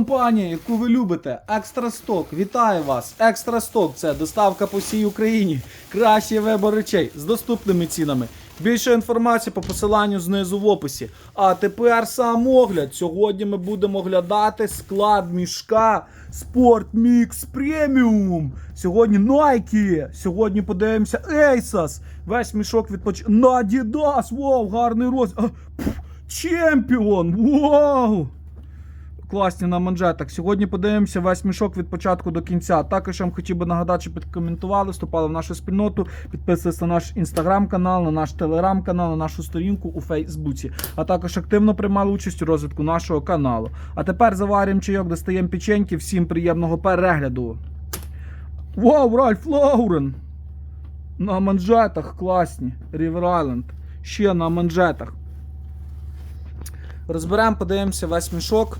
Компанія, яку ви любите, Екстра Сток, вітаю вас! Екстра Сток це доставка по всій Україні. Кращий вибор речей з доступними цінами. Більше інформації по посиланню знизу в описі. А тепер сам огляд. Сьогодні ми будемо оглядати склад мішка Sport Mix Premium. Сьогодні Nike. Сьогодні подивимося Asos. Весь мішок відпоч... На Adidas. Вау, гарний роз. Чемпіон! Вау! Класні на манжетах. Сьогодні подивимося весь мішок від початку до кінця. Також я вам хотів би нагадати, що підкоментували, вступали в нашу спільноту, підписуйтесь на наш інстаграм-канал, на наш телеграм-канал, на нашу сторінку у Фейсбуці. А також активно приймали участь у розвитку нашого каналу. А тепер заварюємо чайок, достаємо печеньки. Всім приємного перегляду. Вау, Ральф Лаурен! На манжетах класні. River Island. Ще на манжетах. Розберемо, подивимося весь мішок.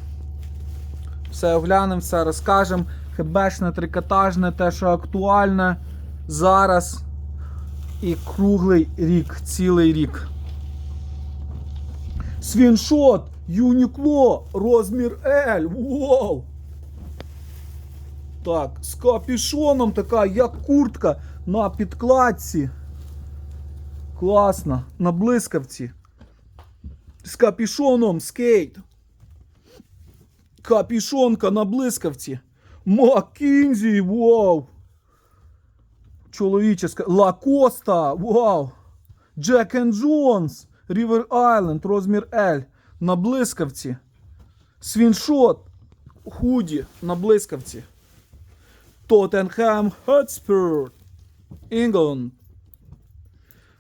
Все оглянемо, все розкажемо. Хебешне, трикотажне, те, що актуальне зараз. І круглий рік, цілий рік. Свіншот, Юнікло, розмір L. Вау! Так, з капюшоном така, як куртка на підкладці. Класно. На блискавці. З капюшоном скейт. Капішонка на блискавці. Маккінзі, вау. Чоловіческа. Лакоста, вау. Джек and Джонс. Рівер Айленд, розмір L. На блискавці. Свіншот. Худі на блискавці. Тоттенхем Хотспур. Інгланд.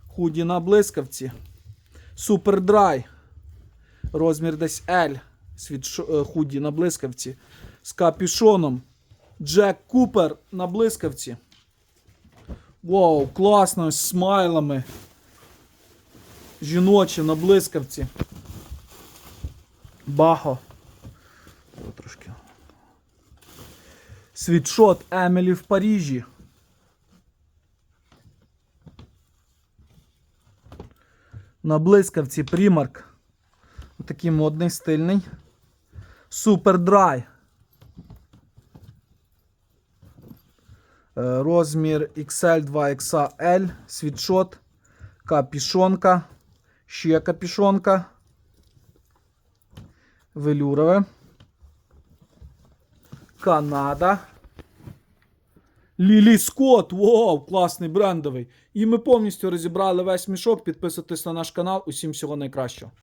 Худі на блискавці. Супердрай. Розмір десь L. Світ е, худі на блискавці. З капюшоном. Джек Купер на блискавці. Вау, класно, з смайлами. Жіночі на блискавці. Бахо. Трошки. Світшот Емілі в Парижі. На блискавці Примарк. Такий модний, стильний. Супер драй. Е, Розмір XL 2XL, світшот, капішонка, ще капішонка. Велюрове. Канада. Лілі Скотт, вау, класний брендовий. І ми повністю розібрали весь мішок. Підписуйтесь на наш канал. Усім всього найкращого.